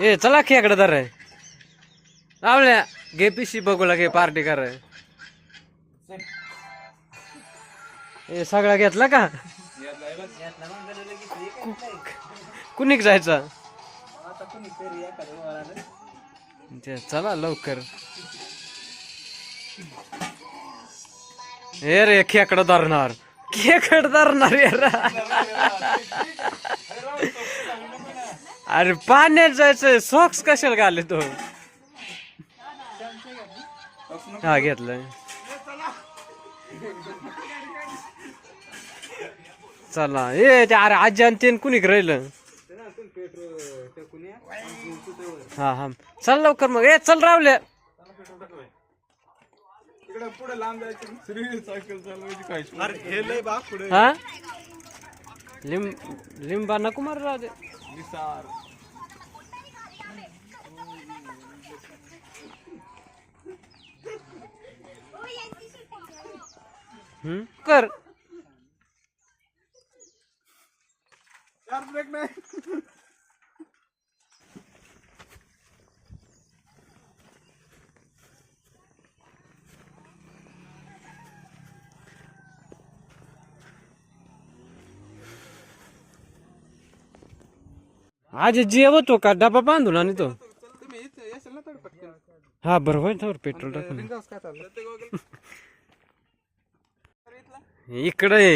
ए चला खेकडे धर लावल्या. घे पिशी बघूला घे पार्टी कर. ए सगळा घेतला का? कुणीक जायचं? चला लवकर. हे रे खेकडं धरणार. खेकड धरणार यार अरे पाण्यात जायचंय सॉक्स कशाला घाले तो? हा घेतलंय चला. ए ते अरे आजी आणि ते कुणी राहिलं? हा हा. चल लवकर मग. ए चल रावल्या. पुढे लांब जायचं. सायकल चालवायची काय अरे हे लय बा पुढे. हा? लिंब लिंबा नको मार राहू कर. चार ब्रेक नाही आज जेवतो का? डबा बांधून आणि तो. हा बरोबर पेट्रोल टाकून. इकडे.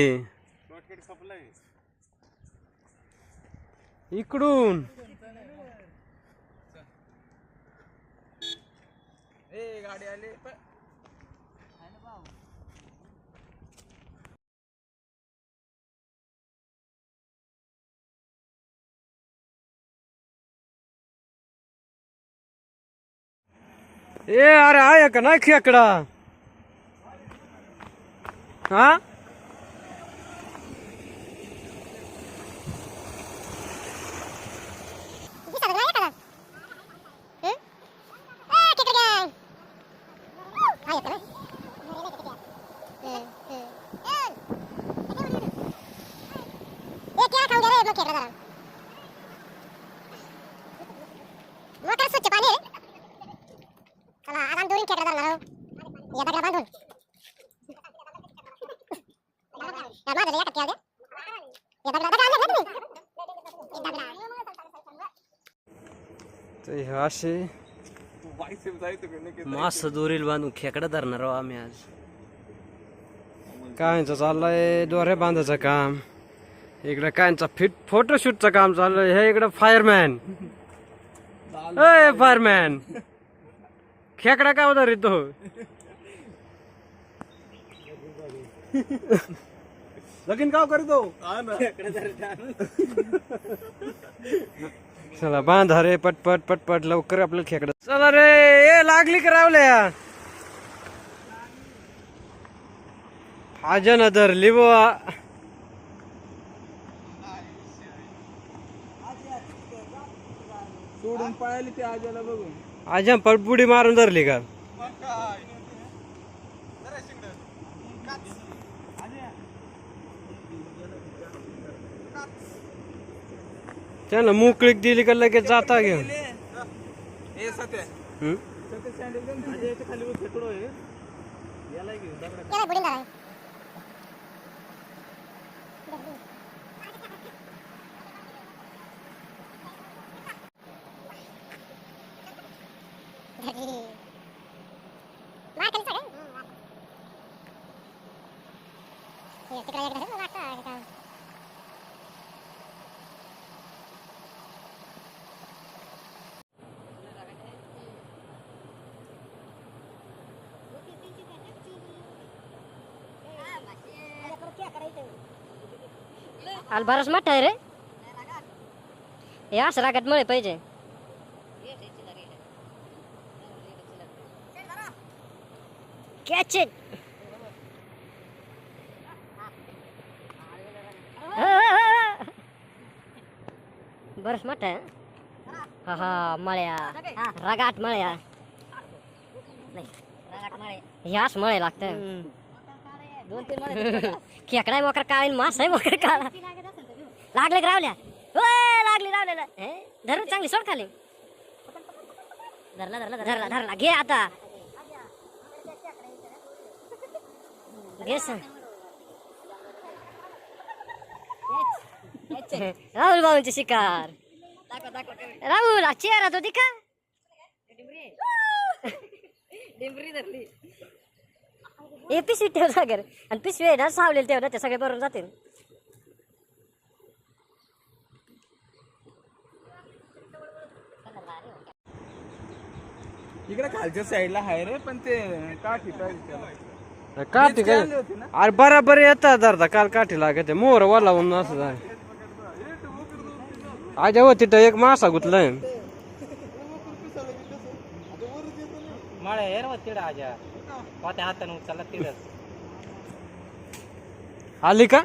इकडून. ए गाडी आली. ए अरे आहे का? नाही खेकडा. हा? स्वच्छ पाणी? चला आज आम्ही दोन्ही खेकडे धरणार आहोत या दगडा बांधून. या माझ्या या दगडा दगडा आणला तुम्ही. तर हे असे मास दोरील बांधून खेकडा धरणार आहोत आम्ही आज. कायचं चाललंय दोरे बांधायचं काम. इकडे कायचं फिट फोटोशूटचं काम चाललंय हे इकडे फायरमॅन ए फायरमॅन खेकडा का उधार तो लगीन काव करतो हा चला बांधा रे पटपट पटपट लवकर आपलं खेकडा. चला रे ए लागली का रावल्या. आजन धरली बुवा सोडून पळाली ते आजाला बघून. आजम पडबुडी मारून धरली का? त्यानं मोकळीक दिली का लगेच जाता घेऊन? ए सत्य. हम्म? सत्य सँडल दे ना. याच्या खाली वर खेकडो आहे याला घेऊन दगडा याला बुडीन धरा मार खाली चढ हे तिकडे एकदा धरून वाटतं का अलभारस मोठा आहे रे हे असं मळे पाहिजे catch harus mata. Haha mulai ya. Ragat malah, ya. Ya. Semula lah tuh kia kena mau kerkalin mas saya mau kerkal lagi lagi rawan ya? Lagi lagi rawan ya. Eh, Darut cang disor kali? Darla darla darla. Darla lagi ya ta Gesa. Lalu bangun cikar. Rahul चेहरा तो का डिंबरी धरली. हे पिशवी ठेव सागर. आणि पिशवी आहे ना सावलेली ठेव ना ते सगळे बरोबर जातील. इकडे खालच्या साईडला आहे रे पण ते का काठी काय? आणली होती ना? अरे बराबर येतात धरता काल काठी लागते मोर वाला म्हणून असं झालं. आजा हो तिथं एक मासा गुतलाय. मळे हेर तिड आजा. वाट्या हाताने उचलला तिडच आली का?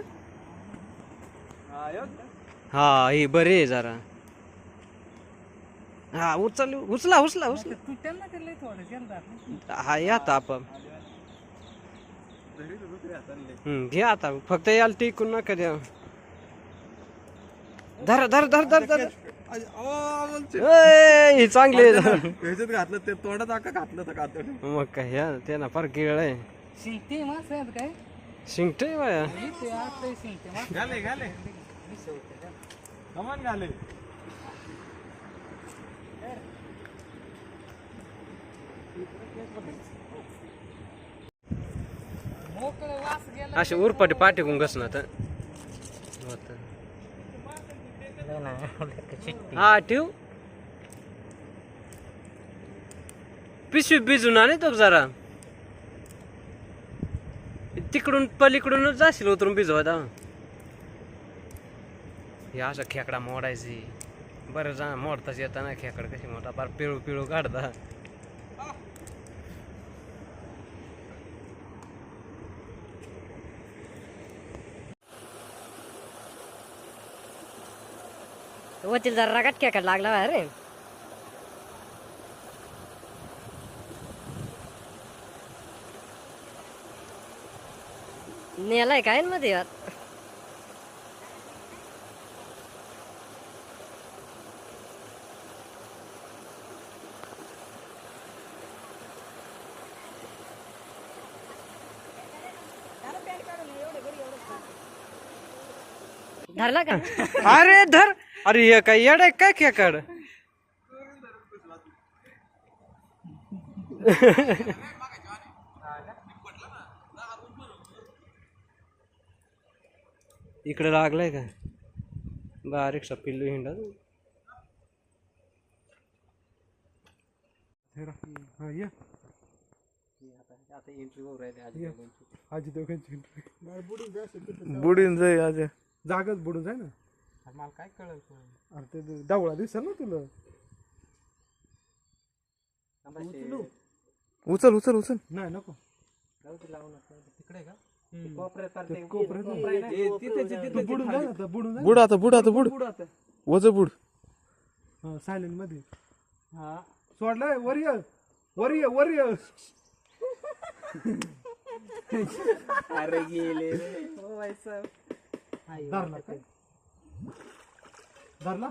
हा. हा ही बरी आहे जरा. हा उचल उचला उचला उचला. हा या आता आपण. हम्म, घे आता. फक्त याला टिकून नका द्या धर धर धर धर धर. ही चांगली आहे. ह्याच्यात घातलं ते तोंडात आका घातलं तर घातलं मग काय ह्या त्यांना फार गिळ आहे. मास आहेत काय? शिंगटे बाया ते घाले घाले. कमान घाले. मोकळं वास गेला असे उरपाटी पाठीकून घसणार तर. होतं. हा ठेव. पिशवी भिजून आले तो जरा. तिकडून पलीकडूनच जाशील उतरून भिजवता हे असा खेकडा मोडायची. बरं जा मोडताच येताना खेकड कशी मोठा बार पिळू पिळू काढता वतील जरा रगात खेकड लागला अरे नेलाय काय मध्ये यार धरला का? अरे धर. अरे हे काय येड आहे काय खेकड? इकडे लागलाय का? बारीकसा पिल्लू हिंडा आता एंट्री होऊ राहिली आजी दोघांची बुडीन जाई आज. जागाच बुडून जाय ना. अरे मला काय अरे ते दवळा डावळा ना तुला. उचल? उचल उचल नाही नको. बुडून बुड आता बुड आता बुड. वज बुड. सायलेंटमध्ये. हा. सोडलाय वर ये वर ये वर ये अरे गेले हो, साहेब. धरला काय? धरला?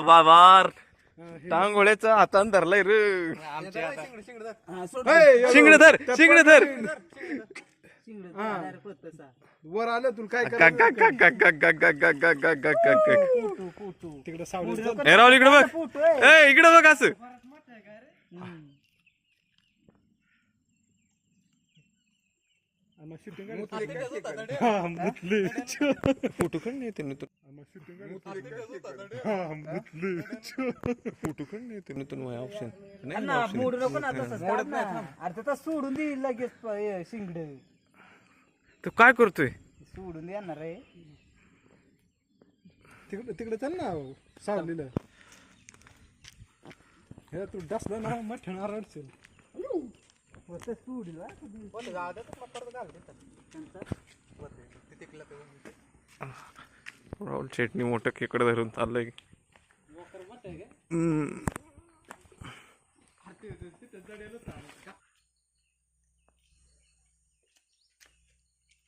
बाबार टांगोळ्याचा हातान धरलाय रे. शिंगड धर शिंगड धर. वर आलं तुला काय तिकडे राहुल इकडे बघ ए इकडे बघ असं फोटो पण नाही तुम्ही फोटो नाही तुम्ही तुम्ही ऑप्शन नाही सोडून देईल लगेच शिंगडे तू काय करतोय? सोडून येणार आहे. तिकडे तिकडे चल ना सावलीला. हे तू डसलं ना मठणार अडचण. राहुल चेटणी मोठं केकडे धरून चाललंय. आहे का?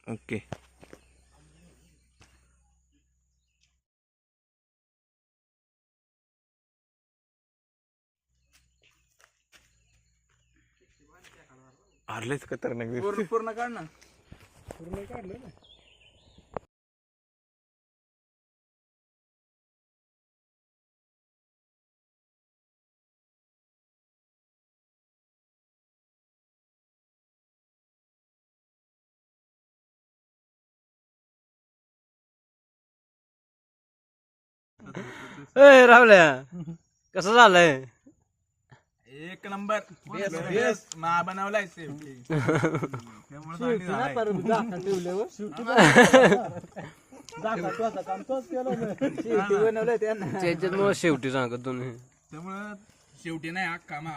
ओके. आरलेच खतरनाक दिसते. पूर्ण काढ ना. पूर्ण काढलं ना. ए रावल्या कसं झालंय? एक नंबर. बेस मा बनवलाय सेफ्टी त्यामुळे चांगली झालाय. त्याच्यात शेवटी सांगत तुम्ही त्यामुळं शेवटी नाही अख्खा मा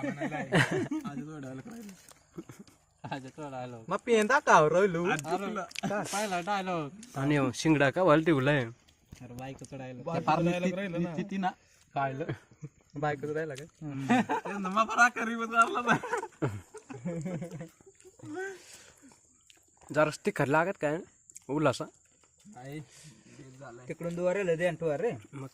मग पेंदा का चुकलं. पहिला डायलॉग आणि हो, शिंगडा का वाल ठेवलाय अरे बायकोचं राहिला ना. ती ना काढलं. बायकोचं मारला ना. जरा तिखट लागत काय? उलासा. नाही तिकडून दुवारे दे रे. मग